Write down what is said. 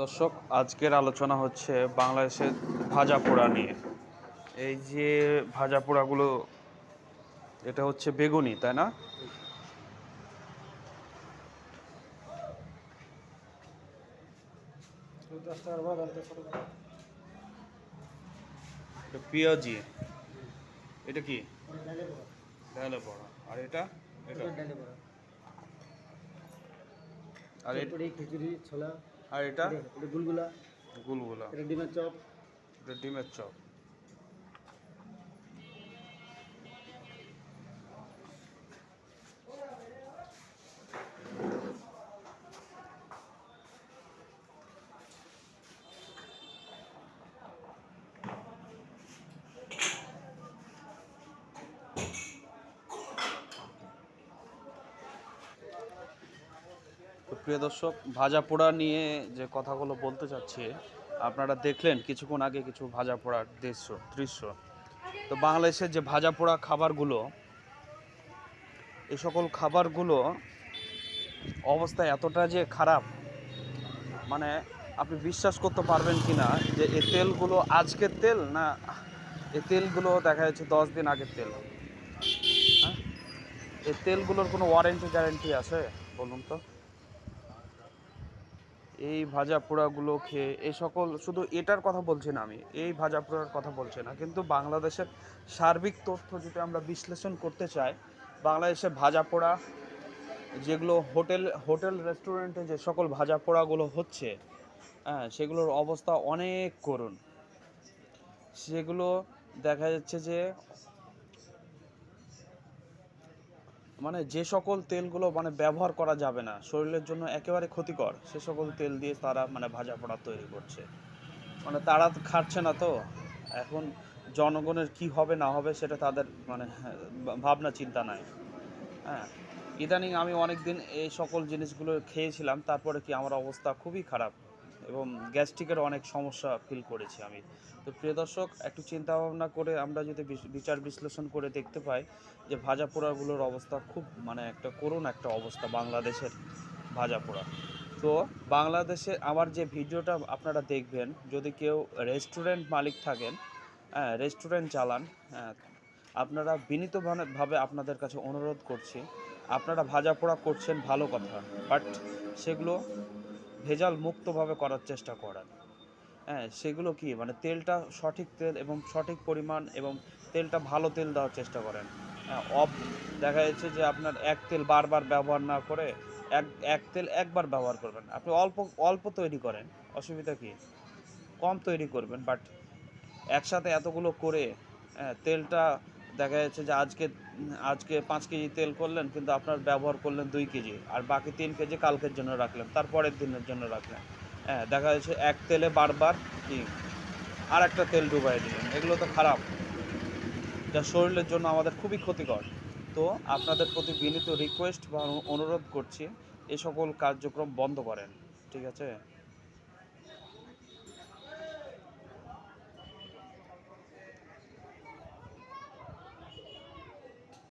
দর্শক আজকের আলোচনা হচ্ছে বাংলাদেশের ভাজা পোড়া নিয়ে। এই যে ভাজা পোড়াগুলো এটা হচ্ছে বেগুনি তাই না? এটা পেঁয়াজি। এটা কি? ডালে বড়া। আর এটা? এটা? ডালে বড়া। আর এটা খিচুড়ি ছোলা। আর এটা? এটা- এটা গুলগুলা। গুলগুলা। এটা ডিমের চপ। এটা ডিমের চপ। তো প্রিয় দর্শক ভাজা পোড়া নিয়ে যে কথাগুলো বলতে চাচ্ছি, আপনারা দেখলেন কিছুক্ষণ আগে কিছু ভাজা পোড়ার দৃশ্য দৃশ্য। তো বাংলাদেশের যে ভাজা পোড়া খাবারগুলো এই সকল খাবারগুলো অবস্থা এতটা যে খারাপ মানে আপনি বিশ্বাস করতে পারবেন কি না যে এ তেলগুলো আজকের তেল না, এ তেলগুলো দেখা যাচ্ছে দশ দিন আগের তেল। হ্যাঁ? এ তেলগুলোর কোনো ওয়ারেন্টি গ্যারেন্টি আছে? বলুন তো। এই ভাজা পোড়াগুলো খেয়ে, এই সকল, শুধু এটার কথা বলছি না আমি, এই ভাজা পোড়ার কথা বলছি না। কিন্তু বাংলাদেশের সার্বিক তথ্য যদি আমরা বিশ্লেষণ করতে চাই, বাংলাদেশে ভাজা পোড়া, যেগুলো হোটেল হোটেল, রেস্টুরেন্টে যে সকল ভাজা পোড়াগুলো হচ্ছে হ্যাঁ সেগুলোর অবস্থা অনেক করুণ। সেগুলো দেখা যাচ্ছে যে মানে যে সকল তেলগুলো মানে ব্যবহার করা যাবে না, শরীরের জন্য একেবারে ক্ষতিকর, সে সকল তেল দিয়ে তারা মানে ভাজা পোড়া তৈরি করছে। মানে তারা খাচ্ছে না তো, এখন জনগণের কি হবে না হবে সেটা তাদের মানে ভাবনা চিন্তা নাই। হ্যাঁ ইদানিং আমি অনেক দিন এই সকল জিনিসগুলো খেয়েছিলাম, তারপরে কি আমার অবস্থা খুবই খারাপ। এবং গ্যাস্ট্রিকের অনেক সমস্যা ফিল করেছি আমি। তো প্রিয় দর্শক, একটু চিন্তা ভাবনা করে আমরা যদি বিচার বিশ্লেষণ করে দেখতে পাই যে ভাজা পোড়াগুলোর অবস্থা খুব মানে একটা করুণ একটা অবস্থা বাংলাদেশের ভাজা পোড়া তো বাংলাদেশে আমার যে ভিডিওটা আপনারা দেখবেন, যদি কেউ রেস্টুরেন্ট মালিক থাকেন হ্যাঁ রেস্টুরেন্ট চালান হ্যাঁ আপনারা বিনীতভাবে আপনাদের কাছে অনুরোধ করছি, আপনারা ভাজা পোড়া করছেন ভালো কথা বাট সেগুলো ভেজাল মুক্তভাবে করার চেষ্টা করেন। হ্যাঁ সেগুলো কি? মানে তেলটা সঠিক তেল এবং সঠিক পরিমাণ এবং তেলটা ভালো তেল দেওয়ার চেষ্টা করেন। হ্যাঁ অফ দেখা যাচ্ছে যে আপনার এক তেল বারবার ব্যবহার না করে এক এক তেল একবার ব্যবহার করবেন। আপনি অল্প অল্প তৈরি করেন অসুবিধা কি? কম তৈরি করবেন বাট একসাথে এতগুলো করে হ্যাঁ, তেলটা দেখা যাচ্ছে যে আজকে আজকে পাঁচ কেজি তেল করলেন, কিন্তু আপনার ব্যবহার করলেন দুই কেজি, আর বাকি তিন কেজি কালকের জন্য রাখলেন, তারপরের দিনের জন্য রাখলেন। হ্যাঁ দেখা যাচ্ছে এক তেলে বারবার কি আর একটা তেল ডুবাই দিলেন, এগুলো তো খারাপ। যা শরীরের জন্য আমাদের খুবই ক্ষতিকর। তো আপনাদের প্রতি বিনীত রিকোয়েস্ট বা অনুরোধ করছি, এ সকল কার্যক্রম বন্ধ করেন, ঠিক আছে?